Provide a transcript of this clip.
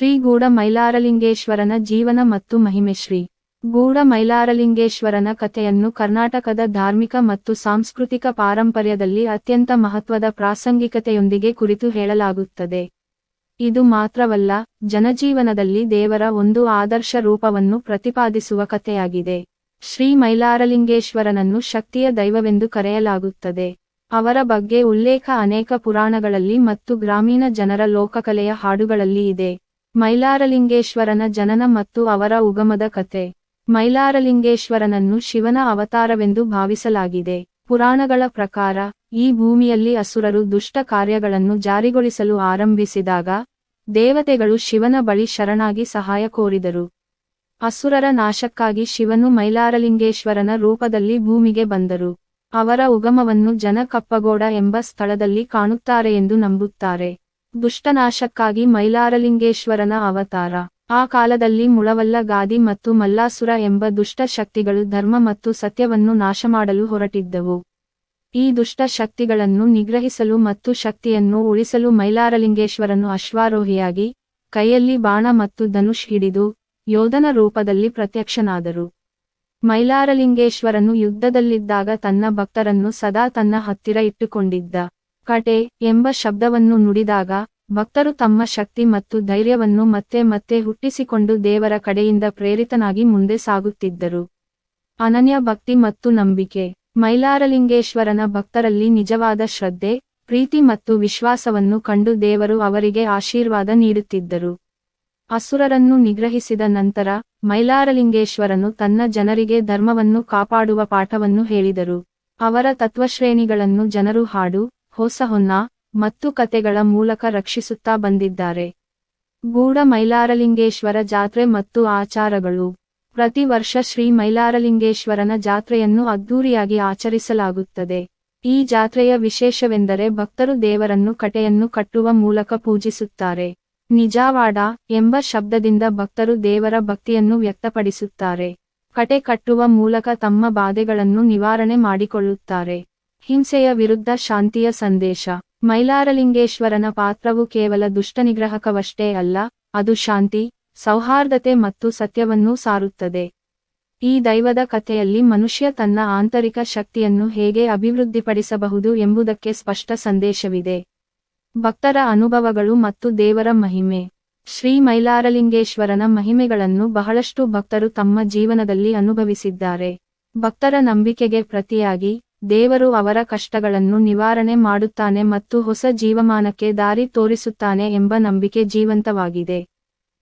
ಶ್ರೀ ಗೂಢ ಮೈಲಾರಲಿಂಗೇಶ್ವರನ ಜೀವನ ಮತ್ತು ಮಹಿಮೆ. ಶ್ರೀ ಗೂಢ ಮೈಲಾರಲಿಂಗೇಶ್ವರನ ಕಥೆಯನ್ನು ಕರ್ನಾಟಕದ ಧಾರ್ಮಿಕ ಮತ್ತು ಸಾಂಸ್ಕೃತಿಕ ಪಾರಂಪರ್ಯದಲ್ಲಿ ಅತ್ಯಂತ ಮಹತ್ವದ ಪ್ರಾಸಂಗಿಕತೆಯೊಂದಿಗೆ ಕುರಿತು ಹೇಳಲಾಗುತ್ತದೆ. ಇದು ಮಾತ್ರವಲ್ಲ, ಜನಜೀವನದಲ್ಲಿ ದೇವರ ಒಂದು ಆದರ್ಶ ರೂಪವನ್ನು ಪ್ರತಿಪಾದಿಸುವ ಕಥೆಯಾಗಿದೆ. ಶ್ರೀ ಮೈಲಾರಲಿಂಗೇಶ್ವರನನ್ನು ಶಕ್ತಿಯ ದೈವವೆಂದು ಕರೆಯಲಾಗುತ್ತದೆ. ಅವರ ಬಗ್ಗೆ ಉಲ್ಲೇಖ ಅನೇಕ ಪುರಾಣಗಳಲ್ಲಿ ಮತ್ತು ಗ್ರಾಮೀಣ ಜನರ ಲೋಕಕಲೆಯ ಹಾಡುಗಳಲ್ಲಿ ಇದೆ. ಮೈಲಾರಲಿಂಗೇಶ್ವರನ ಜನನ ಮತ್ತು ಅವರ ಉಗಮದ ಕಥೆ. ಮೈಲಾರಲಿಂಗೇಶ್ವರನನ್ನು ಶಿವನ ಅವತಾರವೆಂದು ಭಾವಿಸಲಾಗಿದೆ. ಪುರಾಣಗಳ ಪ್ರಕಾರ, ಈ ಭೂಮಿಯಲ್ಲಿ ಅಸುರರು ದುಷ್ಟ ಕಾರ್ಯಗಳನ್ನು ಜಾರಿಗೊಳಿಸಲು ಆರಂಭಿಸಿದಾಗ, ದೇವತೆಗಳು ಶಿವನ ಬಳಿ ಶರಣಾಗಿ ಸಹಾಯ ಕೋರಿದರು. ಅಸುರರ ನಾಶಕ್ಕಾಗಿ ಶಿವನು ಮೈಲಾರಲಿಂಗೇಶ್ವರನ ರೂಪದಲ್ಲಿ ಭೂಮಿಗೆ ಬಂದರು. ಅವರ ಉಗಮವನ್ನು ಜನ ಕಪ್ಪಗೋಡ ಎಂಬ ಸ್ಥಳದಲ್ಲಿ ಕಾಣುತ್ತಾರೆ ಎಂದು ನಂಬುತ್ತಾರೆ. ದುಷ್ಟನಾಶಕ್ಕಾಗಿ ಮೈಲಾರಲಿಂಗೇಶ್ವರನ ಅವತಾರ. ಆ ಕಾಲದಲ್ಲಿ ಮುಳವಲ್ಲ ಗಾದಿ ಮತ್ತು ಮಲ್ಲಾಸುರ ಎಂಬ ದುಷ್ಟ ಶಕ್ತಿಗಳು ಧರ್ಮ ಮತ್ತು ಸತ್ಯವನ್ನು ನಾಶಮಾಡಲು ಹೊರಟಿದ್ದವು. ಈ ದುಷ್ಟ ಶಕ್ತಿಗಳನ್ನು ನಿಗ್ರಹಿಸಲು ಮತ್ತು ಶಕ್ತಿಯನ್ನು ಉಳಿಸಲು ಮೈಲಾರಲಿಂಗೇಶ್ವರನು ಅಶ್ವಾರೋಹಿಯಾಗಿ ಕೈಯಲ್ಲಿ ಬಾಣ ಮತ್ತು ಧನುಷ್ ಹಿಡಿದು ಯೋಧನ ರೂಪದಲ್ಲಿ ಪ್ರತ್ಯಕ್ಷನಾದರು. ಮೈಲಾರಲಿಂಗೇಶ್ವರನು ಯುದ್ಧದಲ್ಲಿದ್ದಾಗ ತನ್ನ ಭಕ್ತರನ್ನು ಸದಾ ತನ್ನ ಹತ್ತಿರ ಇಟ್ಟುಕೊಂಡಿದ್ದ. ಕಟೆ ಎಂಬ ಶಬ್ದವನ್ನು ನುಡಿದಾಗ ಭಕ್ತರು ತಮ್ಮ ಶಕ್ತಿ ಮತ್ತು ಧೈರ್ಯವನ್ನು ಮತ್ತೆ ಮತ್ತೆ ಹುಟ್ಟಿಸಿಕೊಂಡು ದೇವರ ಕಡೆಯಿಂದ ಪ್ರೇರಿತನಾಗಿ ಮುಂದೆ ಸಾಗುತ್ತಿದ್ದರು. ಅನನ್ಯ ಭಕ್ತಿ ಮತ್ತು ನಂಬಿಕೆ. ಮೈಲಾರಲಿಂಗೇಶ್ವರನ ಭಕ್ತರಲ್ಲಿ ನಿಜವಾದ ಶ್ರದ್ಧೆ, ಪ್ರೀತಿ ಮತ್ತು ವಿಶ್ವಾಸವನ್ನು ಕಂಡು ದೇವರು ಅವರಿಗೆ ಆಶೀರ್ವಾದ ನೀಡುತ್ತಿದ್ದರು. ಅಸುರರನ್ನು ನಿಗ್ರಹಿಸಿದ ನಂತರ ಮೈಲಾರಲಿಂಗೇಶ್ವರನು ತನ್ನ ಜನರಿಗೆ ಧರ್ಮವನ್ನು ಕಾಪಾಡುವ ಪಾಠವನ್ನು ಹೇಳಿದರು. ಅವರ ತತ್ವಶ್ರೇಣಿಗಳನ್ನು ಜನರು ಹಾಡು ಹೊಸ ಹೊನ್ನ ಮತ್ತು ಕತೆಗಳ ಮೂಲಕ ರಕ್ಷಿಸುತ್ತಾ ಬಂದಿದ್ದಾರೆ. ಗೂಢ ಮೈಲಾರಲಿಂಗೇಶ್ವರ ಜಾತ್ರೆ ಮತ್ತು ಆಚಾರಗಳು. ಪ್ರತಿ ವರ್ಷ ಶ್ರೀ ಮೈಲಾರಲಿಂಗೇಶ್ವರನ ಜಾತ್ರೆಯನ್ನು ಅದ್ದೂರಿಯಾಗಿ ಆಚರಿಸಲಾಗುತ್ತದೆ. ಈ ಜಾತ್ರೆಯ ವಿಶೇಷವೆಂದರೆ ಭಕ್ತರು ದೇವರನ್ನು ಕಟೆಯನ್ನು ಕಟ್ಟುವ ಮೂಲಕ ಪೂಜಿಸುತ್ತಾರೆ. ನಿಜಾವಾಡ ಎಂಬ ಶಬ್ದದಿಂದ ಭಕ್ತರು ದೇವರ ಭಕ್ತಿಯನ್ನು ವ್ಯಕ್ತಪಡಿಸುತ್ತಾರೆ. ಕಟೆ ಕಟ್ಟುವ ಮೂಲಕ ತಮ್ಮ ಬಾಧೆಗಳನ್ನು ನಿವಾರಣೆ ಮಾಡಿಕೊಳ್ಳುತ್ತಾರೆ. ಹಿಂಸೆಯ ವಿರುದ್ಧ ಶಾಂತಿಯ ಸಂದೇಶ. ಮೈಲಾರಲಿಂಗೇಶ್ವರನ ಪಾತ್ರವು ಕೇವಲ ದುಷ್ಟನಿಗ್ರಹಕವಷ್ಟೇ ಅಲ್ಲ, ಅದು ಶಾಂತಿ, ಸೌಹಾರ್ದತೆ ಮತ್ತು ಸತ್ಯವನ್ನೂ ಸಾರುತ್ತದೆ. ಈ ದೈವದ ಕಥೆಯಲ್ಲಿ ಮನುಷ್ಯ ತನ್ನ ಆಂತರಿಕ ಶಕ್ತಿಯನ್ನು ಹೇಗೆ ಅಭಿವೃದ್ಧಿಪಡಿಸಬಹುದು ಎಂಬುದಕ್ಕೆ ಸ್ಪಷ್ಟ ಸಂದೇಶವಿದೆ. ಭಕ್ತರ ಅನುಭವಗಳು ಮತ್ತು ದೇವರ ಮಹಿಮೆ. ಶ್ರೀ ಮೈಲಾರಲಿಂಗೇಶ್ವರನ ಮಹಿಮೆಗಳನ್ನು ಬಹಳಷ್ಟು ಭಕ್ತರು ತಮ್ಮ ಜೀವನದಲ್ಲಿ ಅನುಭವಿಸಿದ್ದಾರೆ. ಭಕ್ತರ ನಂಬಿಕೆಗೆ ಪ್ರತಿಯಾಗಿ ದೇವರು ಅವರ ಕಷ್ಟಗಳನ್ನು ನಿವಾರಣೆ ಮಾಡುತ್ತಾನೆ ಮತ್ತು ಹೊಸ ಜೀವಮಾನಕ್ಕೆ ದಾರಿ ತೋರಿಸುತ್ತಾನೆ ಎಂಬ ನಂಬಿಕೆ ಜೀವಂತವಾಗಿದೆ.